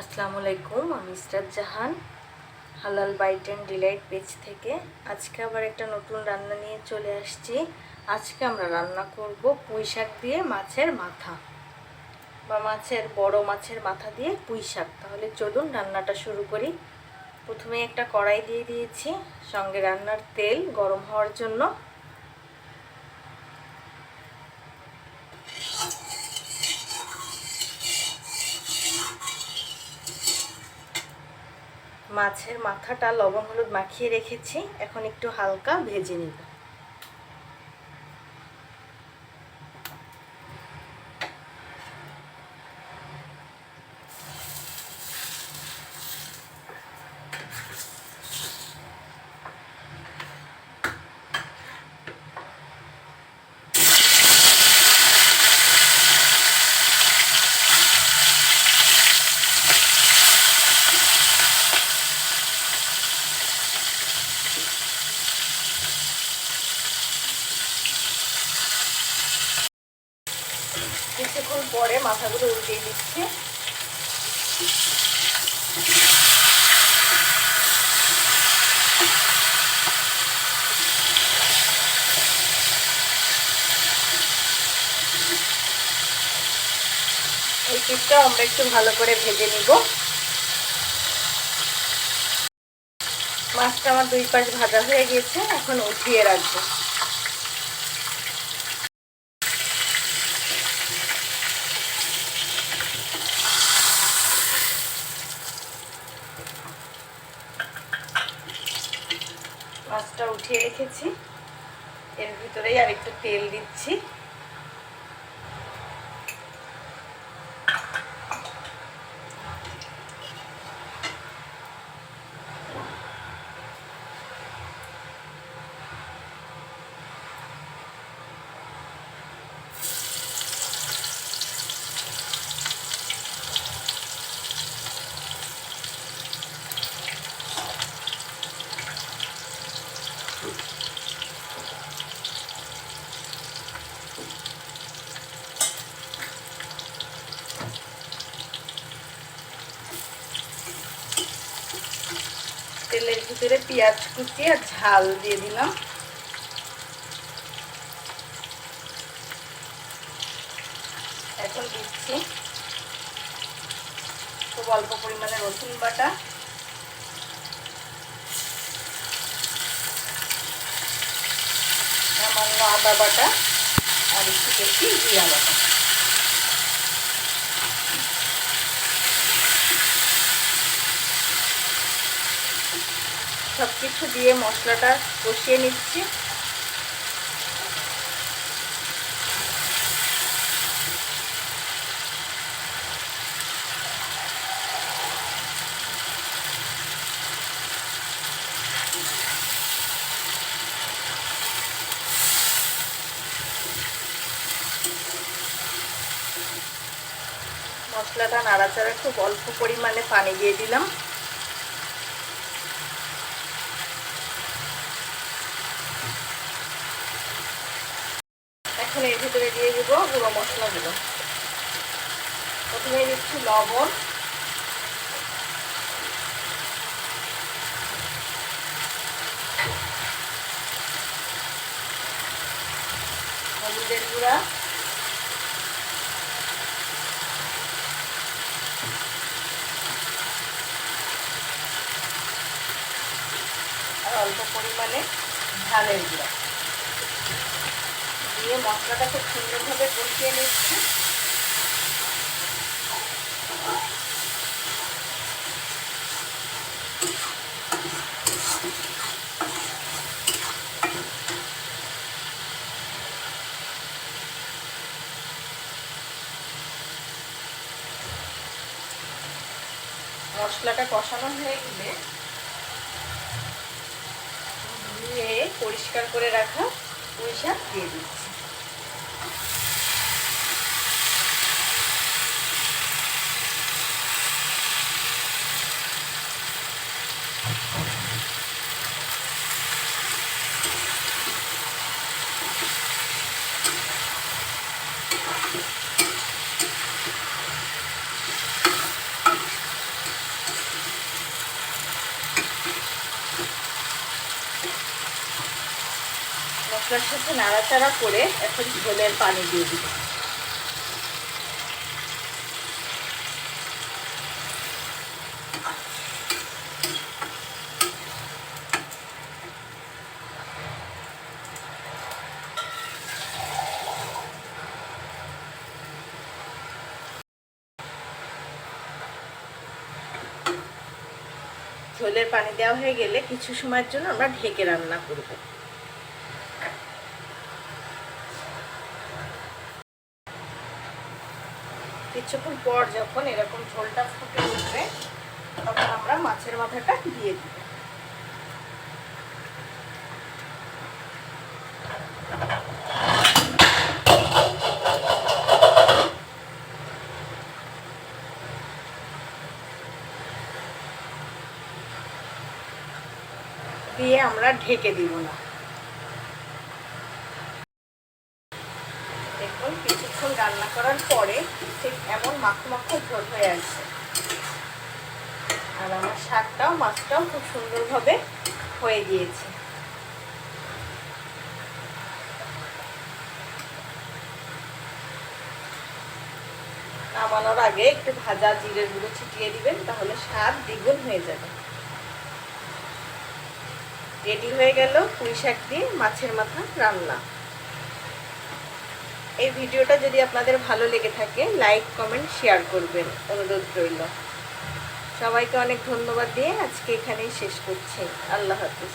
আসসালামু আলাইকুম, আমি ইসরাত জাহান, হালাল বাইট অ্যান্ড ডিলাইট পেজ থেকে। আজকে আবার একটা নতুন রান্না নিয়ে চলে আসছি। আজকে আমরা রান্না করব পুঁই শাক দিয়ে মাছের মাথা বা মাছের, বড় মাছের মাথা দিয়ে পুঁই শাক। তাহলে চলুন রান্নাটা শুরু করি। প্রথমে একটা কড়াই দিয়ে দিয়েছি। সঙ্গে রান্নার তেল গরম হওয়ার জন্য মাছের মাথাটা লবণ হলুদ মাখিয়ে রেখেছি। এখন একটু হালকা ভেজে নিব কিছুক্ষণ পরে মাথাগুলো উল্টিয়ে দিচ্ছি এই পিসটা আমরা একটু ভালো করে ভেজে নিব। মাছটা আমার দুই পাশ ভাজা হয়ে গিয়েছে এখন উঠিয়ে রাখব মাছটা উঠিয়ে রেখেছি। এর ভিতরেই আর একটু তেল দিচ্ছি। ভিতরে পেঁয়াজ কুচি আর ঝাল দিয়ে দিলাম। এখন দিচ্ছি খুব অল্প পরিমাণে রসুন বাটা। সামান্য আদা বাটা আর একটু বেশি জিরা বাটা। সব কিছু দিয়ে মশলাটা কষিয়ে নিচ্ছি। মশলাটা নাড়াচাড়া খুব অল্প পরিমাণে পানি দিয়ে দিলাম এখন এর ভিতরে দিয়ে দিব গুঁড়ো মশলাগুলো প্রথমে দিচ্ছি লবণ। হলুদের গুঁড়া। আর অল্প পরিমাণে ঝালের গুঁড়া। দিয়ে মশলাটা খুব সুন্দরভাবে কষিয়ে নিচ্ছি। মশলাটা কষানো হয়ে গেলে ধুয়ে পরিষ্কার করে রাখা পুঁই দিয়ে দিচ্ছি। মশলার সাথে নাড়াচাড়া করে এখন ঝোলের পানি দিয়ে দিব ঝোলের পানি দেওয়া হয়ে গেলে কিছু সময়ের জন্য আমরা ঢেকে রান্না করব। কিছুক্ষণ পর যখন এরকম ঝোলটা ফুটে উঠবে, তখন আমরা মাছের মাথাটা দিয়ে দিব দিয়ে আমরা ঢেকে দিব না। দেখুন, কিছুক্ষণ রান্না করার পরে ঠিক এমন মাখো মাখো ঝোল হয়ে আসছে আর আমার শাকটাও, মাছটাও খুব সুন্দরভাবে হয়ে গিয়েছে। নামানোর আগে একটু ভাজা জিরের গুঁড়ো ছিটিয়ে দিবেন, তাহলে স্বাদ দ্বিগুণ হয়ে যাবে। রেডি হয়ে গেল পুঁই শাক দিয়ে মাছের মাথা রান্না। এই ভিডিওটা যদি আপনাদের ভালো লেগে থাকে লাইক কমেন্ট শেয়ার করবেন। অনুরোধ রইল। সবাইকে অনেক ধন্যবাদ দিয়ে আজকে এখানেই শেষ করছি। আল্লাহ হাফিজ।